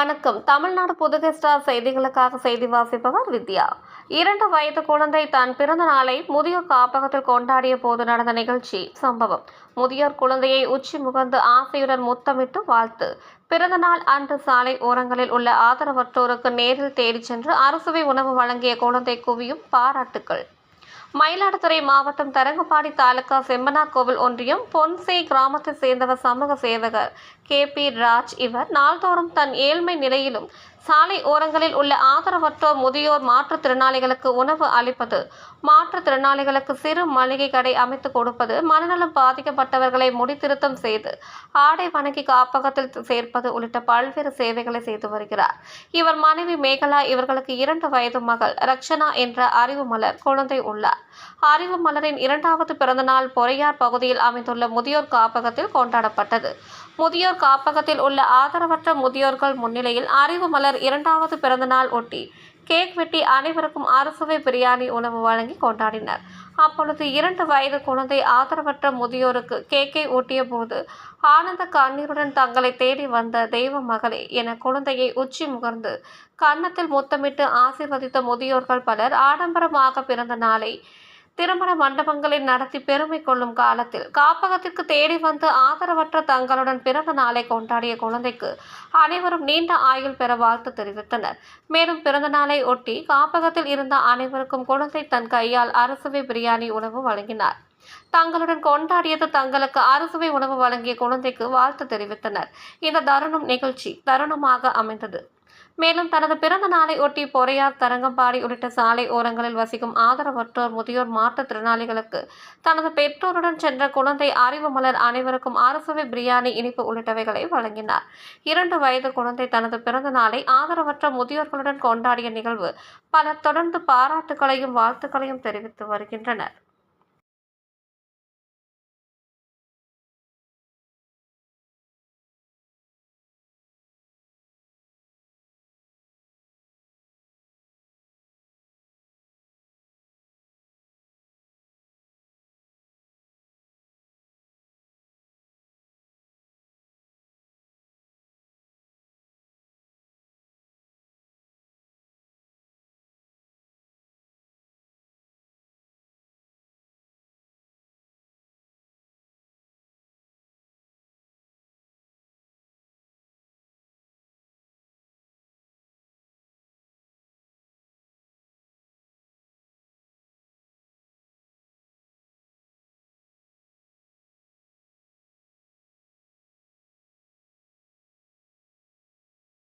வணக்கம். தமிழ்நாடு புதுகை ஸ்டார் செய்திகளுக்காக செய்தி வாசிப்பவர் வித்யா. இரண்டு வயது குழந்தை தன் பிறந்த நாளை முதியோர் காப்பகத்தில் கொண்டாடிய போது நடந்த நிகழ்ச்சி சம்பவம். முதியோர் குழந்தையை உச்சி முகந்து ஆசையுடன் முத்தமிட்டு வாழ்த்து. பிறந்த நாள் அன்று சாலை ஓரங்களில் உள்ள ஆதரவற்றோருக்கு நேரில் தேடிச் சென்று அறுசுவை உணவு வழங்கிய குழந்தை குவியும் பாராட்டுக்கள். மயிலாடுதுறை மாவட்டம் தரங்கம்பாடி தாலுகா செம்பனா கோவில் ஒன்றியம் பொன்சே கிராமத்தைச் சேர்ந்தவர் சமூக சேவகர் கே பி ராஜ். இவர் நாள்தோறும் தன் ஏழ்மை நிலையிலும் சாலை ஓரங்களில் உள்ள ஆதரவற்றோர் முதியோர் மாற்றுத்திறனாளிகளுக்கு உணவு அளிப்பது மாற்றுத்திறனாளிகளுக்கு சிறு மளிகை கடை அமைத்து கொடுப்பது மனநலம் பாதிக்கப்பட்டவர்களை முடித்திருத்தம் செய்து ஆடை வணங்கி காப்பகத்தில் சேர்ப்பது உள்ளிட்ட பல்வேறு சேவைகளை செய்து வருகிறார். இவர் மனைவி மேகலா இவர்களுக்கு இரண்டு வயது மகள் ரக்ஷனா என்ற அறிவு மலர் குழந்தை உள்ளார். அறிவு மலரின் இரண்டாவது பிறந்தநாள் பொறையார் பகுதியில் அமைந்துள்ள முதியோர் காப்பகத்தில் கொண்டாடப்பட்டது. முதியோர் காப்பகத்தில் உள்ள ஆதரவற்ற முதியோர்கள் முன்னிலையில் அறிவு மலர் இரண்டாவது பிறந்தநாள் ஒட்டி கேக் வெட்டி அனைவருக்கும் அறுசுவை பிரியாணி உணவு வழங்கி கொண்டாடினர். அப்பொழுது இரண்டு வயது குழந்தை ஆதரவற்ற முதியோருக்கு கேக்கை ஊட்டிய போது ஆனந்த கண்ணீருடன் தங்களை தேடி வந்த தெய்வ மகளே என குழந்தையை உச்சி முகர்ந்து கன்னத்தில் முத்தமிட்டு ஆசீர்வதித்த முதியோர்கள் பலர் ஆடம்பரமாக பிறந்த நாளை திருமண மண்டபங்களை நடத்தி பெருமை கொள்ளும் காலத்தில் காப்பகத்திற்கு தேடி வந்து ஆதரவற்ற தங்களுடன் பிறந்த நாளை கொண்டாடிய குழந்தைக்கு அனைவரும் நீண்ட ஆயுள் பெற வாழ்த்து தெரிவித்தனர். மேலும் பிறந்த நாளை ஒட்டி காப்பகத்தில் இருந்த அனைவருக்கும் குழந்தை தன் கையால் அரசவை பிரியாணி உணவு வழங்கினார். தங்களுடன் கொண்டாடியது தங்களுக்கு அறுசுவை உணவு வழங்கிய குழந்தைக்கு வாழ்த்து தெரிவித்தனர். இந்த தருணம் நிகழ்ச்சி தருணமாக அமைந்தது. மேலும் தனது பிறந்த நாளை ஒட்டி பொறையார் தரங்கம்பாடி உள்ளிட்ட சாலை ஓரங்களில் வசிக்கும் ஆதரவற்றோர் முதியோர் மாற்றுத்திறனாளிகளுக்கு தனது பெற்றோருடன் சென்ற குழந்தை அறிவு மலர் அனைவருக்கும் அரசவை பிரியாணி இனிப்பு உள்ளிட்டவைகளை வழங்கினார். இரண்டு வயது குழந்தை தனது பிறந்த நாளை ஆதரவற்ற முதியோர்களுடன் கொண்டாடிய நிகழ்வு பலர் தொடர்ந்து பாராட்டுகளையும் வாழ்த்துக்களையும் தெரிவித்து வருகின்றனர்.